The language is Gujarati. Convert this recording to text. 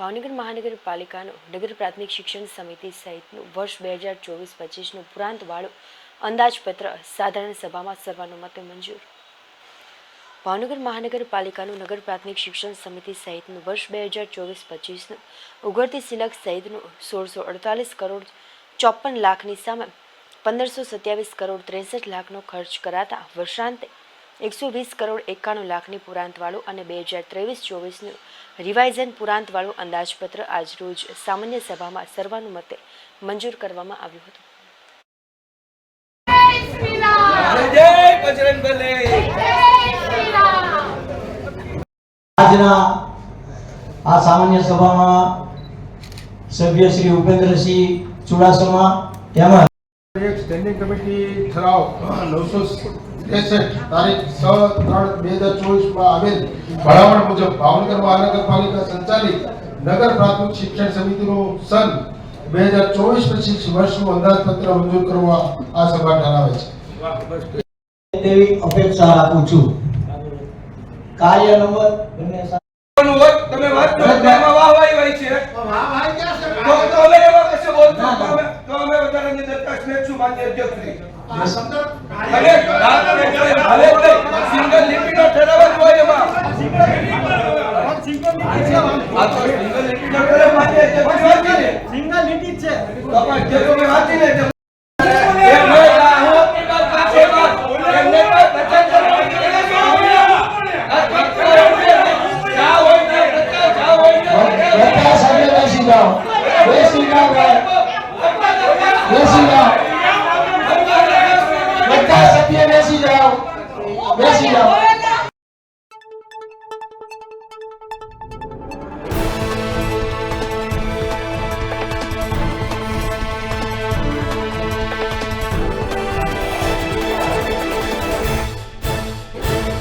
ભાવનગર મહાનગરપાલિકાનું નગર પ્રાથમિક શિક્ષણ સમિતિ સહિતનું વર્ષ બે હજાર ચોવીસ પચીસનું પુરાંતવાળું અંદાજપત્ર સાધારણ સભામાં સર્વાનુમતે મંજૂર. ભાવનગર મહાનગરપાલિકાનું નગર પ્રાથમિક શિક્ષણ સમિતિ સહિતનું વર્ષ બે હજાર ચોવીસ પચીસનું ઉઘડતી સિલક સહિતનું સોળસો અડતાલીસ કરોડ ચોપન લાખની સામે પંદરસો સત્યાવીસ કરોડ ત્રેસઠ લાખનો ખર્ચ કરાતા વર્ષાંતે એકસો વીસ કરોડ એકાણું લાખની પુરાંતવાળું અને બે હજાર ત્રેવીસ ચોવીસનું રિવાઇઝન પુરાંતવાળું અંદાજપત્ર આજરોજ સામાન્ય સભામાં સર્વાનુમતે મંજૂર કરવામાં આવ્યું હતું. આજના આ સામાન્ય સભામાં સભ્ય શ્રી ઉપેન્દ્રસિંહ ચુડાસમા તેમજ એક સ્ટેન્ડિંગ કમિટી ઠરાવ નવસો ત્રેસઠ તારીખ છ ત્રણ બે હજાર ચોવીસમાં આવેલ ભલામણ મુજબ ભાવનગર મહાનગરપાલિકા સંચાલિત નગર પ્રાથમિક શિક્ષણ સમિતિનું સન બે હજાર ચોવીસ પચીસ વર્ષનું અંદાજપત્ર મંજૂર કરવા આ સભા ઠરાવે છે. તેવી અપેક્ષા રાખું છું. કાર્ય નંબર? તમે વાત કરો. તો એમાં છે? તો તો અમે માન્ય અધ્યક્ષશ્રી. અને ને કોઈ હાલે જ સિંગલ લીટીનો ઠરાવ હોય એમાં. આ તો સિંગલ લીટીનો ઠરાવ માન્ય અધ્યક્ષશ્રી વાંચી લે. તો પણ જે તમે વાંચી લે તે- એમ નહીં, આ હું આપની Decía,